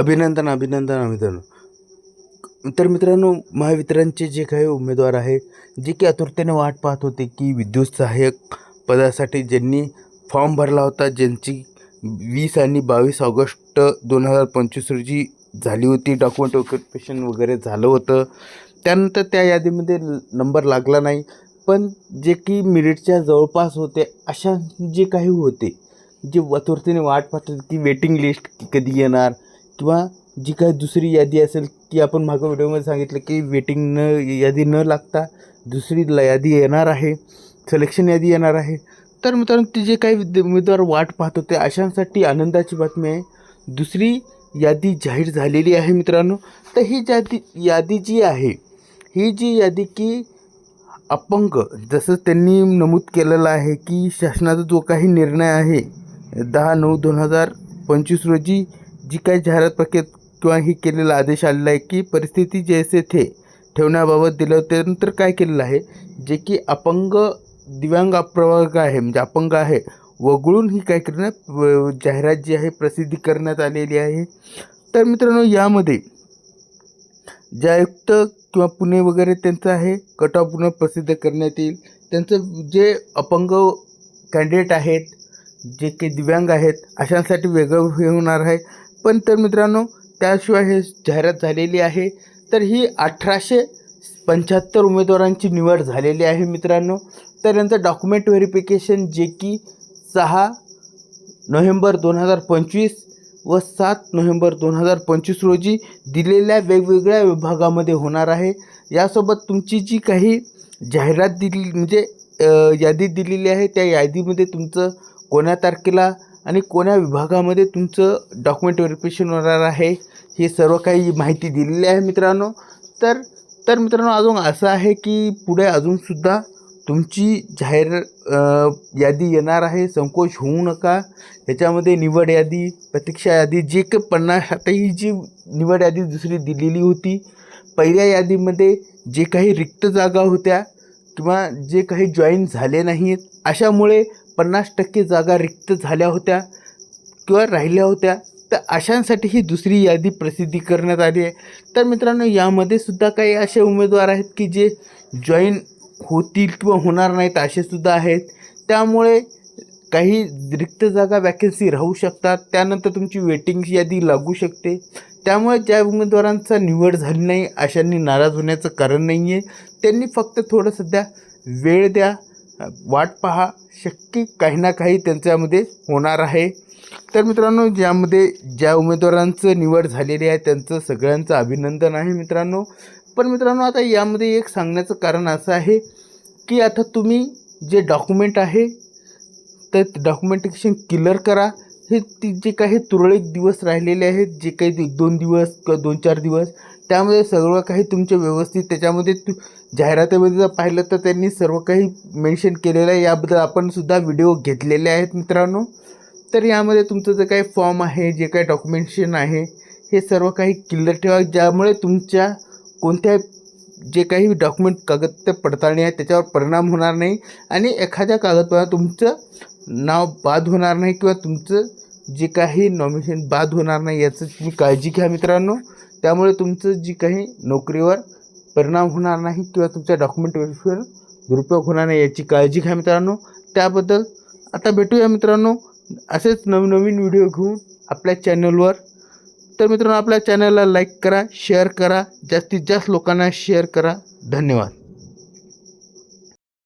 अभिनंदन अभिनंदन अभिनंदन. तर मित्रांनो महावितरणचे जे काही उमेदवार आहे जे की आतुरतेने वाट पाहत होते की विद्युत सहाय्यक पदासाठी ज्यांनी फॉर्म भरला होता ज्यांची वीस आणि बावीस ऑगस्ट दोन हजार पंचवीस रोजी झाली होती डॉक्युमेंट ऑक्युपेशन वगैरे झालं होतं. त्यानंतर त्या यादीमध्ये नंबर लागला नाही. पण जे की मिरिटच्या जवळपास होते अशा जे काही होते जे आतुरतेने वाट पाहत होते की वेटिंग लिस्ट कधी येणार? किंवा जी काही दुसरी यादी असेल की आपण मागं व्हिडिओमध्ये सांगितलं की वेटिंग न यादी न लागता दुसरी ल- यादी येणार आहे सिलेक्शन यादी येणार आहे. तर मित्रांनो ते जे काही विद्य उमेदवार वाट पाहत होते अशांसाठी आनंदाची बातमी आहे. दुसरी यादी जाहीर झालेली आहे मित्रांनो. तर ही यादी यादी जी आहे ही जी यादी की अपंग जसं त्यांनी नमूद केलेलं आहे की शासनाचा जो काही निर्णय आहे दहा नऊ दोन हजार पंचवीस रोजी जी काही जाहिरात पकेत किंवा ही केलेला आदेश आलेला आहे की परिस्थिती जैसे थे ठेवण्याबाबत दिलं त्यानंतर काय केलेलं आहे? जे की अपंग दिव्यांग प्रवर्ग आहे म्हणजे अपंग आहे वगळून ही काय करण्यात जाहिरात जी आहे प्रसिद्धी करण्यात आलेली आहे. तर मित्रांनो यामध्ये जे आयुक्त किंवा पुणे वगैरे त्यांचं आहे कट ऑफ पुन्हा प्रसिद्ध करण्यात येईल. त्यांचं जे अपंग कॅन्डिडेट आहेत जे काही दिव्यांग आहेत अशांसाठी वेगळं हे होणार आहे. पण तर मित्रांनो त्याशिवाय हे जाहिरात झालेली आहे. तर ही अठराशे पंच्याहत्तर उमेदवारांची निवड झालेली आहे मित्रांनो. तर यांचं डॉक्युमेंट व्हेरिफिकेशन जे की सहा नोव्हेंबर दोन हजार पंचवीस व सात नोव्हेंबर दोन हजार पंचवीस रोजी दिलेल्या वेगवेगळ्या विभागामध्ये होणार आहे. यासोबत तुमची जी काही जाहिरात दिली म्हणजे यादी दिलेली आहे त्या यादीमध्ये तुमचं कोण्या तारखेला आणि कोण्या विभागामध्ये तुमचं डॉक्युमेंट व्हेरिफिकेशन होणार आहे हे सर्व काही माहिती दिलेली आहे मित्रांनो. तर तर मित्रांनो अजून असं आहे की पुढे अजूनसुद्धा तुमची जाहीर यादी येणार आहे. संकोच होऊ नका. याच्यामध्ये निवड यादी प्रतीक्षा यादी जे काही पन्नास आता ही जी निवड यादी दुसरी दिलेली होती पहिल्या यादीमध्ये जे काही रिक्त जागा होत्या किंवा जे काही जॉईन झाले नाहीत अशामुळे पन्नास टक्के जागा रिक्त झाल्या होत्या किंवा राहिल्या होत्या तर अशांसाठी ही दुसरी यादी प्रसिद्धी करण्यात आली आहे. तर मित्रांनो यामध्ये सुद्धा काही असे उमेदवार आहेत की जे जॉईन होतील किंवा होणार नाहीत असे सुद्धा आहेत. त्यामुळे काही रिक्त जागा वॅकन्सी राहू शकतात. त्यानंतर तुमची वेटिंग यादी लागू शकते. त्यामुळे ज्या उमेदवारांचा निवड झाली नाही अशांनी नाराज होण्याचं कारण नाही आहे त्यांनी फक्त थोडं सध्या वेळ द्या. वाट पहा शक्य काही ना काही त्यांच्यामध्ये होणार आहे. तर मित्रांनो ज्यामध्ये ज्या उमेदवारांचं निवड झालेली आहे त्यांचं सगळ्यांचं अभिनंदन आहे मित्रांनो. पण मित्रांनो आता यामध्ये एक सांगण्याचं कारण असं आहे की आता तुम्ही जे डॉक्युमेंट आहे तर डॉक्युमेंटेशन क्लिअर करा. हे ती जे काही तुरळक दिवस राहिलेले आहेत जे काही दोन दिवस किंवा दोन चार दिवस त्यामध्ये सर्व काही तुमचे व्यवस्थित त्याच्यामध्ये तू जाहिरातीमध्ये जर पाहिलं तर त्यांनी सर्व काही मेन्शन केलेलं आहे. याबद्दल आपणसुद्धा व्हिडिओ घेतलेले आहेत मित्रांनो. तर यामध्ये तुमचं जे काही फॉर्म आहे जे काही डॉक्युमेंटेशन आहे हे सर्व काही क्लिअर ठेवा ज्यामुळे तुमच्या कोणत्या जे काही डॉक्युमेंट कागद पडताळणी आहे त्याच्यावर परिणाम होणार नाही. आणि एखाद्या कागदपत्रात तुमचं नाव बाद होणार नाही किंवा तुमचं जे काही नॉमिनेशन बाद होणार नाही याचं तुम्ही काळजी घ्या मित्रांनो. त्यामुळे तुमचं जी काही नोकरीवर परिणाम होणार नाही किंवा तुमच्या डॉक्युमेंट दुरुपयोग होणार नाही याची काळजी घ्या मित्रांनो. त्याबद्दल आता भेटूया मित्रांनो. असेच नवीन नवीन व्हिडिओ घेऊन आपल्या चॅनलवर तर मित्रांनो आपल्या चॅनलला लाईक करा शेअर करा जास्तीत जास्त लोकांना शेअर करा. धन्यवाद.